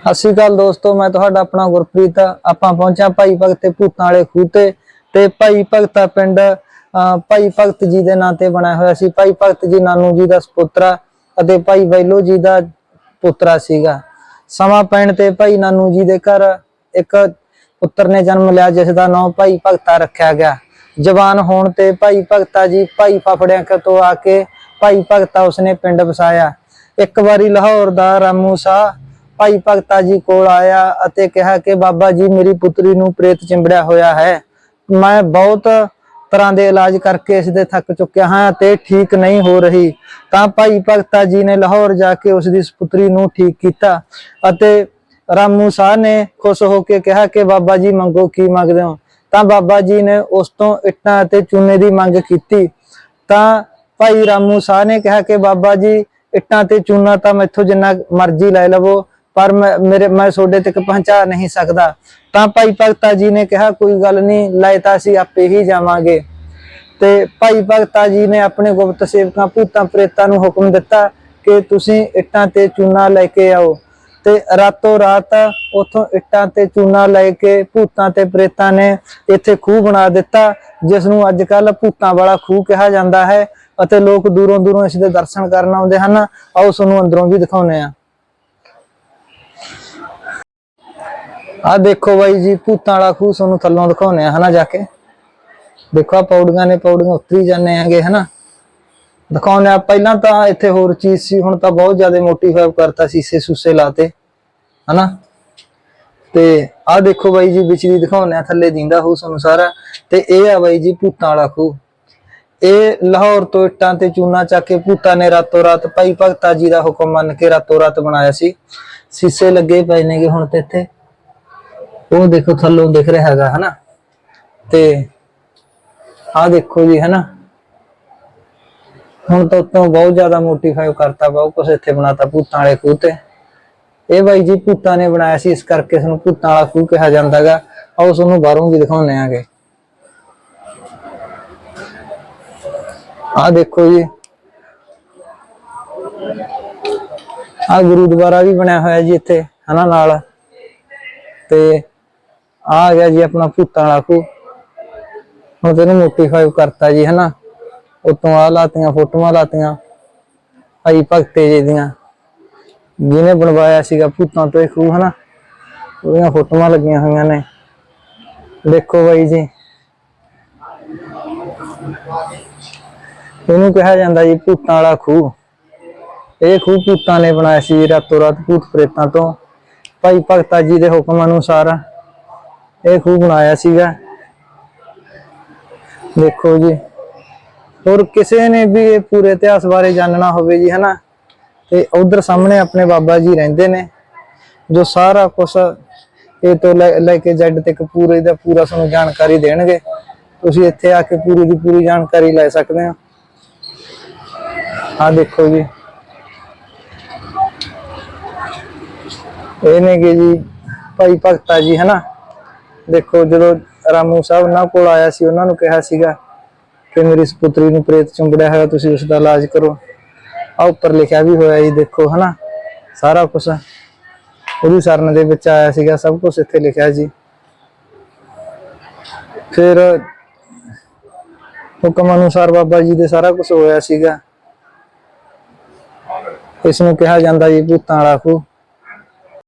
ਸਤਿ ਸ਼੍ਰੀ ਅਕਾਲ ਦੋਸਤੋ, ਮੈਂ ਤੁਹਾਡਾ ਆਪਣਾ ਗੁਰਪ੍ਰੀਤ, ਆਪਾਂ ਪਹੁੰਚਿਆ ਭਾਈ ਭਗਤ ਤੇ ਭੂਤਾਂ ਵਾਲੇ ਖੂਹ ਤੇ ਭਾਈ ਭਗਤਾ ਪਿੰਡ, ਅਹ ਭਾਈ ਭਗਤ ਜੀ ਦੇ ਨਾਂ ਤੇ ਬਣਾਇਆ ਹੋਇਆ ਸੀ। ਭਾਈ ਭਗਤ ਜੀ ਨਾਨੂ ਜੀ ਦਾ ਸੁਪੁੱਤਰਾ ਅਤੇ ਭਾਈ ਵੈਲੋ ਜੀ ਦਾ ਪੁੱਤਰਾ ਸੀਗਾ। ਸਮਾਂ ਪੈਣ ਤੇ ਭਾਈ ਨਾਨੂ ਜੀ ਦੇ ਘਰ ਇੱਕ ਪੁੱਤਰ ਨੇ ਜਨਮ ਲਿਆ, ਜਿਸ ਦਾ ਨਾਮ ਭਾਈ ਭਗਤਾ ਰੱਖਿਆ ਗਿਆ। ਜਵਾਨ ਹੋਣ ਤੇ ਭਾਈ ਭਗਤਾ ਜੀ ਭਾਈ ਫਫੜਿਆਂ ਤੋਂ ਆ ਕੇ ਭਾਈ ਭਗਤਾ ਉਸਨੇ ਪਿੰਡ ਵਸਾਇਆ। ਇੱਕ ਵਾਰੀ ਲਾਹੌਰ ਦਾ ਰਾਮੂ ਸਾਹ ਭਾਈ ਭਗਤਾ ਜੀ ਕੋਲ ਆਇਆ ਅਤੇ ਕਿਹਾ ਕਿ ਬਾਬਾ ਜੀ, ਮੇਰੀ ਪੁੱਤਰੀ ਨੂੰ ਪ੍ਰੇਤ ਚਿੰਬੜਿਆ ਹੋਇਆ ਹੈ। ਮੈਂ ਬਹੁਤ ਤਰ੍ਹਾਂ ਦੇ ਇਲਾਜ ਕਰਕੇ ਇਸ ਦੇ ਥੱਕ ਚੁੱਕਿਆ ਹਾਂ ਤੇ ਠੀਕ ਨਹੀਂ ਹੋ ਰਹੀ। ਤਾਂ ਭਾਈ ਭਗਤਾ ਜੀ ਨੇ ਲਾਹੌਰ ਜਾ ਕੇ ਉਸ ਦੀ ਪੁੱਤਰੀ ਨੂੰ ਠੀਕ ਕੀਤਾ ਅਤੇ ਰਾਮੂ ਸਾਹ ਨੇ ਖੁਸ਼ ਹੋ ਕੇ ਕਿਹਾ ਕਿ ਬਾਬਾ ਜੀ, ਮੰਗੋ ਕੀ ਮੰਗਦੇ ਹੋ? ਤਾਂ ਬਾਬਾ ਜੀ ਨੇ ਉਸ ਤੋਂ ਇੱਟਾਂ ਅਤੇ ਚੂਨੇ ਦੀ ਮੰਗ ਕੀਤੀ। ਤਾਂ ਭਾਈ ਰਾਮੂ ਸਾਹ ਨੇ ਕਿਹਾ ਕਿ ਬਾਬਾ ਜੀ, ਇੱਟਾਂ ਤੇ ਚੂਨਾ ਤਾਂ ਮੈਥੋਂ ਜਿੰਨਾ ਮਰਜ਼ੀ ਲੈ ਲਵੋ। ਪਰ ਮੈਂ, ਮੇਰੇ, ਮੈਂ ਤੁਹਾਡੇ ਤੱਕ ਪਹੁੰਚਾ ਨਹੀਂ ਸਕਦਾ। ਤਾਂ ਭਾਈ ਭਗਤਾ ਜੀ ਨੇ ਕਿਹਾ, ਕੋਈ ਗੱਲ ਨਹੀਂ ਲੈ ਤਾਂ ਅਸੀਂ ਆਪੇ ਹੀ ਜਾਵਾਂਗੇ। ਤੇ ਭਾਈ ਭਗਤਾ ਜੀ ਨੇ ਆਪਣੇ ਗੁਪਤ ਸੇਵਕਾਂ, ਭੂਤਾਂ, ਪ੍ਰੇਤਾਂ ਨੂੰ ਹੁਕਮ ਦਿੱਤਾ ਕਿ ਤੁਸੀਂ ਇੱਟਾਂ ਤੇ ਚੂਨਾ ਲੈ ਕੇ ਆਓ। ਤੇ ਰਾਤੋਂ ਰਾਤ ਉਥੋਂ ਇੱਟਾਂ ਤੇ ਚੂਨਾ ਲੈ ਕੇ ਭੂਤਾਂ ਤੇ ਪ੍ਰੇਤਾਂ ਨੇ ਇੱਥੇ ਖੂਹ ਬਣਾ ਦਿੱਤਾ ਜਿਸ ਨੂੰ ਅੱਜ ਕੱਲ ਭੂਤਾਂ ਵਾਲਾ ਖੂਹ ਕਿਹਾ ਜਾਂਦਾ ਹੈ ਅਤੇ ਲੋਕ ਦੂਰੋਂ ਦੂਰੋਂ ਇਸ ਦੇ ਦਰਸ਼ਨ ਕਰਨ ਆਉਂਦੇ ਹਨ। ਆਓ, ਤੁਹਾਨੂੰ ਅੰਦਰੋਂ ਵੀ ਦਿਖਾਉਂਦੇ ਆ ਆ ਦੇਖੋ ਬਾਈ ਜੀ, ਭੂਤਾਂ ਵਾਲਾ ਖੂਹ ਤੁਹਾਨੂੰ ਥੱਲੋਂ ਦਿਖਾਉਂਦੇ ਆ ਹਨਾ ਜਾ ਕੇ। ਦੇਖੋ ਆ ਪੌੜੀਆਂ ਨੇ, ਪੌੜੀਆਂ ਉਤਰੀ ਜਾਂਦੇ ਆਂਗੇ ਹਨਾ। ਦਿਖਾਉਂਦੇ ਆ ਪਹਿਲਾਂ ਤਾਂ ਇੱਥੇ ਹੋਰ ਚੀਜ਼ ਸੀ, ਹੁਣ ਤਾਂ ਬਹੁਤ ਜ਼ਿਆਦਾ ਮੋਟੀਫਾਈ ਕਰਤਾ ਸੀਸੇ ਸੂਸੇ ਲਾਤੇ, ਹਨਾ। ਤੇ ਆ ਦੇਖੋ ਬਾਈ ਜੀ ਵਿਚਲੀ ਦਿਖਾਉਂਦੇ ਆ ਥੱਲੇ ਦਿੰਦਾ ਹੋ ਤੁਹਾਨੂੰ ਸਾਰਾ। ਤੇ ਇਹ ਆ ਬਾਈ ਜੀ, ਭੂਤਾਂ ਵਾਲਾ ਖੂਹ। ਇਹ ਲਾਹੌਰ ਤੋਂ ਇੱਟਾਂ ਤੇ ਚੂਨਾ ਚੱਕ ਕੇ ਭੂਤਾਂ ਨੇ ਰਾਤੋਂ ਰਾਤ ਭਾਈ ਭਗਤਾ ਜੀ ਦਾ ਹੁਕਮ ਮੰਨ ਕੇ ਰਾਤੋਂ ਰਾਤ ਬਣਾਇਆ ਸੀ। ਸੀਸੇ ਲੱਗੇ ਪਏ ਨੇਗੇ ਹੁਣ ਤੇ ਇੱਥੇ। ਉਹ ਦੇਖੋ ਥੱਲੋਂ ਦਿਖ ਰਿਹਾ ਹੈਗਾ, ਹਨਾ? ਤੇ ਆ ਦੇਖੋ ਜੀ, ਹਨਾ? ਹੁਣ ਤਾਂ ਉਤੋਂ ਬਹੁਤ ਜ਼ਿਆਦਾ ਮੋਟੀਫਾਈ ਕਰਤਾ ਬਹੁਤ ਕੁਝ ਇੱਥੇ ਬਣਾਤਾ ਭੂਤਾਂ ਵਾਲੇ ਖੂਹ ਤੇ। ਇਹ ਬਾਈ ਜੀ ਭੂਤਾਂ ਨੇ ਬਣਾਇਆ ਸੀ, ਇਸ ਕਰਕੇ ਇਸ ਨੂੰ ਭੂਤਾਂ ਵਾਲਾ ਖੂਹ ਕਿਹਾ ਜਾਂਦਾਗਾ ਆਓ ਤੁਹਾਨੂੰ ਬਾਹਰੋਂ ਵੀ ਦਿਖਾਉਂਦੇ ਆਂਗੇ। ਆ ਦੇਖੋ ਜੀ। ਆ ਗੁਰਦੁਆਰਾ ਵੀ ਬਣਿਆ ਹੋਇਆ ਜੀ ਇੱਥੇ, ਹਨਾ, ਨਾਲ। ਤੇ ਆ ਗਿਆ ਜੀ ਆਪਣਾ ਭੂਤਾਂ ਵਾਲਾ ਖੂਹ। ਹੁਣ ਤੈਨੂੰ ਮੋਟੀਫਾਈ ਕਰਤਾ ਜੀ, ਹਨਾ? ਉਤੋਂ ਆ ਲਾਤੀਆਂ, ਫੋਟੋਆਂ ਲਾਤੀਆਂ, ਭਾਈ ਭਗਤੇ ਜੀ ਦੀਆਂ। ਜਿਹਨੇ ਬਣਵਾਇਆ ਸੀਗਾ ਭੂਤਾਂ ਤੋਂ ਇਹ ਖੂਹ, ਹਨਾ? ਉਹਦੀਆਂ ਫੋਟੋਆਂ ਲੱਗੀਆਂ ਹੋਈਆਂ ਨੇ। ਦੇਖੋ ਬਾਈ ਜੀ। ਇਹਨੂੰ ਕਿਹਾ ਜਾਂਦਾ ਜੀ ਭੂਤਾਂ ਵਾਲਾ ਖੂਹ। ਇਹ ਖੂਹ ਭੂਤਾਂ ਨੇ ਬਣਾਇਆ ਸੀ ਰਾਤੋਂ ਰਾਤ ਭੂਤ ਪ੍ਰੇਤਾਂ ਤੋਂ। ਭਾਈ ਭਗਤਾ ਜੀ ਦੇ ਹੁਕਮ ਅਨੁਸਾਰ ਇਹ ਖੂਹ ਬਣਾਇਆ ਸੀਗਾ। ਦੇਖੋ ਜੀ। ਹੋਰ ਕਿਸੇ ਨੇ ਵੀ ਇਹ ਪੂਰੇ ਇਤਿਹਾਸ ਬਾਰੇ ਜਾਣਨਾ ਹੋਵੇ ਜੀ, ਹਨਾ? ਤੇ ਉਧਰ ਸਾਹਮਣੇ ਆਪਣੇ ਬਾਬਾ ਜੀ ਰਹਿੰਦੇ ਨੇ, ਜੋ ਸਾਰਾ ਕੁਝ ਇਹ ਤੋਂ ਲੈ ਕੇ ਜੱਡ ਤੱਕ ਪੂਰੇ ਦਾ ਪੂਰਾ ਤੁਹਾਨੂੰ ਜਾਣਕਾਰੀ ਦੇਣਗੇ। ਤੁਸੀਂ ਇੱਥੇ ਆ ਕੇ ਪੂਰੀ ਦੀ ਪੂਰੀ ਜਾਣਕਾਰੀ ਲੈ ਸਕਦੇ ਹੋ। ਆ ਦੇਖੋ ਜੀ। ਇਹ ਨੇਗੇ ਜੀ ਭਾਈ ਭਗਤਾ ਜੀ, ਹਨਾ? ਦੇਖੋ, ਜਦੋਂ ਰਾਮੂ ਸਾਹਿਬ ਉਹਨਾਂ ਕੋਲ ਆਇਆ ਸੀ, ਉਹਨਾਂ ਨੂੰ ਕਿਹਾ ਸੀਗਾ ਕਿ ਮੇਰੀ ਸੁਪੁੱਤਰੀ ਨੂੰ ਪ੍ਰੇਤ ਚੁੰਬੜਿਆ ਹੋਇਆ, ਤੁਸੀਂ ਉਸ ਦਾ ਇਲਾਜ ਕਰੋ। ਆ ਉੱਪਰ ਲਿਖਿਆ ਵੀ ਹੋਇਆ ਜੀ, ਦੇਖੋ, ਹਨਾ? ਸਾਰਾ ਕੁਝ ਉਹਦੀ ਸਰਨ ਦੇ ਵਿੱਚ ਆਇਆ ਸੀਗਾ, ਸਭ ਕੁਝ ਇੱਥੇ ਲਿਖਿਆ ਜੀ। ਫਿਰ ਹੁਕਮ ਅਨੁਸਾਰ ਬਾਬਾ ਜੀ ਦੇ ਸਾਰਾ ਕੁਝ ਹੋਇਆ ਸੀਗਾ। ਇਸ ਨੂੰ ਕਿਹਾ ਜਾਂਦਾ ਜੀ, ਭੂਤਾਂ ਵਾਲਾ ਖੂਹ।